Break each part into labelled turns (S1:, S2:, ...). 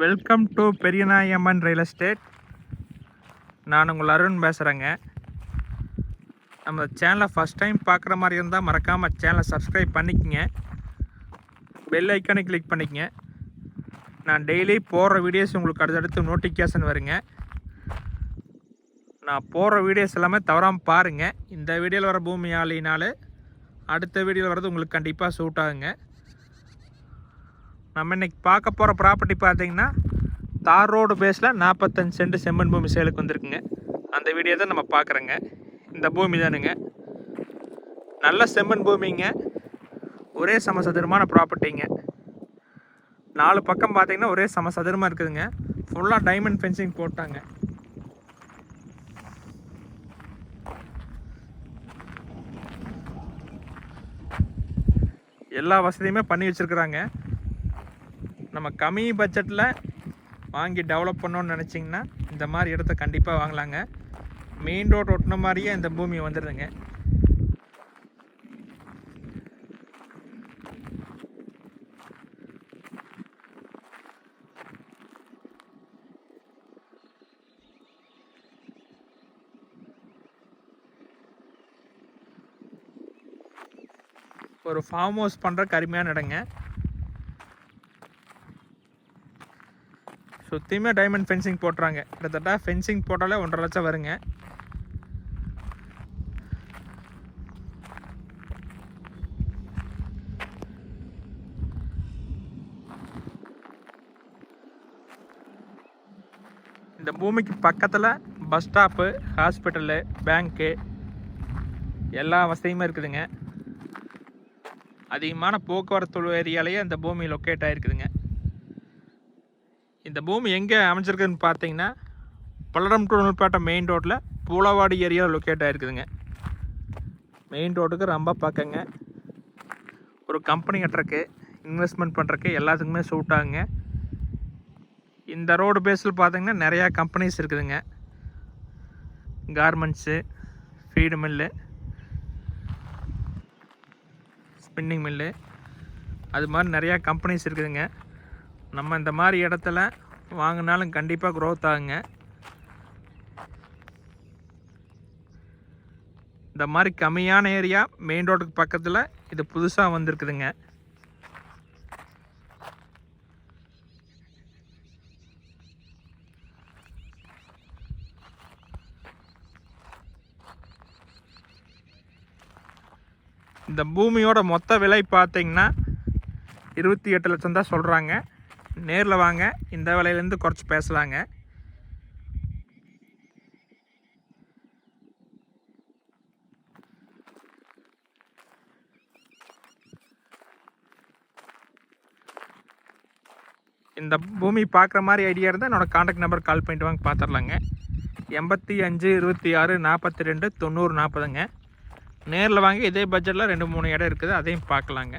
S1: Welcome to Periyanayamman real estate நான் உங்கள் அருண் பேசுகிறேங்க நம்ம சேனலை ஃபஸ்ட் டைம் பார்க்குற மாதிரி இருந்தால் மறக்காமல் சேனலை சப்ஸ்கிரைப் பண்ணிக்கங்க. பெல் ஐக்கானை கிளிக் பண்ணிக்கங்க. நான் டெய்லி போடுற வீடியோஸ் உங்களுக்கு அடுத்தடுத்து நோட்டிஃபிகேஷன் வருங்க. நான் போடுற வீடியோஸ் எல்லாமே தவறாமல் பாருங்கள் இந்த வீடியோவில் வர பூமி ஆளினால அடுத்த வீடியோவில் வர்றது உங்களுக்கு கண்டிப்பாக சூட் ஆகுங்க. நம்ம இன்றைக்கி பார்க்க போகிற ப்ராப்பர்ட்டி பார்த்தீங்கன்னா தார் ரோடு பேஸில் நாற்பத்தஞ்சு சென்ட் செம்மண் பூமி சேலுக்கு வந்திருக்குங்க. அந்த வீடியோ தான் நம்ம பார்க்குறோங்க. இந்த பூமி தானுங்க. நல்ல செம்மண் பூமிங்க. ஒரே சமசதுரமான ப்ராப்பர்ட்டிங்க நாலு பக்கம் பார்த்தீங்கன்னா ஒரே சமசதுரமாக இருக்குதுங்க. ஃபுல்லாக டைமண்ட் ஃபென்சிங் போட்டாங்க. எல்லா வசதியுமே பண்ணி வச்சுருக்குறாங்க. நம்ம கம்மி பட்ஜெட்டில் வாங்கி டெவலப் பண்ணோன்னு நினச்சிங்கன்னா இந்த மாதிரி இடத்த கண்டிப்பாக வாங்கலாங்க. மெயின் ரோட் ஒட்டின மாதிரியே இந்த பூமி வந்துடுதுங்க ஒரு ஃபார்ம் ஹவுஸ் பண்ணுற கருமையான இடங்க. சுற்றியுமே டைமண்ட் ஃபென்சிங் போட்டுறாங்க. கிட்டத்தட்ட ஃபென்சிங் போட்டாலே ஒன்றரை லட்சம் வருங்க. இந்த பூமிக்கு பக்கத்தில் பஸ் ஸ்டாப்பு ஹாஸ்பிட்டலு பேங்க்கு எல்லா வசதியுமே இருக்குதுங்க. அதிகமான போக்குவரத்து ஏரியாலேயே அந்த பூமி லொக்கேட் ஆகிருக்குதுங்க இந்த பூமி எங்கே அமைஞ்சிருக்குதுன்னு பார்த்தீங்கன்னா பல்லடம் டு நுள்பேட்டை மெயின் ரோட்டில் பூலவாடி ஏரியா லொக்கேட் ஆகிருக்குதுங்க மெயின் ரோட்டுக்கு ரொம்ப பக்கங்க. ஒரு கம்பெனி கட்டுறக்கு இன்வெஸ்ட்மெண்ட் பண்ணுறக்கு எல்லாத்துக்குமே சூட் ஆகுங்க. இந்த ரோடு பேஸில் பார்த்தீங்கன்னா நிறையா கம்பெனிஸ் இருக்குதுங்க. Garments feed mill spinning mill அது மாதிரி நிறையா கம்பெனிஸ் இருக்குதுங்க. நம்ம இந்த மாதிரி இடத்துல வாங்கினாலும் கண்டிப்பாக க்ரோத் ஆகுங்க. இந்த மாதிரி கம்மியான ஏரியா மெயின் ரோடுக்கு பக்கத்தில் இது புதுசாக வந்திருக்குதுங்க. இந்த பூமியோட மொத்த விலை பார்த்தீங்கன்னா இருபத்தி எட்டு லட்சம் தான் சொல்கிறாங்க நேரில் வாங்க. இந்த விலையிலேருந்து குறைச்சி பேசலாங்க. இந்த பூமி பார்க்குற மாதிரி ஐடியா இருந்தால் என்னோடய காண்டாக்ட் நம்பர் கால் பண்ணிட்டு வாங்க பார்த்துடலாங்க எண்பத்தி அஞ்சு இருபத்தி ஆறு நாற்பத்தி ரெண்டு தொண்ணூறு நாற்பதுங்க நேரில் வாங்க இதே பட்ஜெட்டில் ரெண்டு மூணு இடம் இருக்குது அதையும் பார்க்கலாங்க.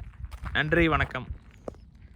S1: நன்றி வணக்கம்.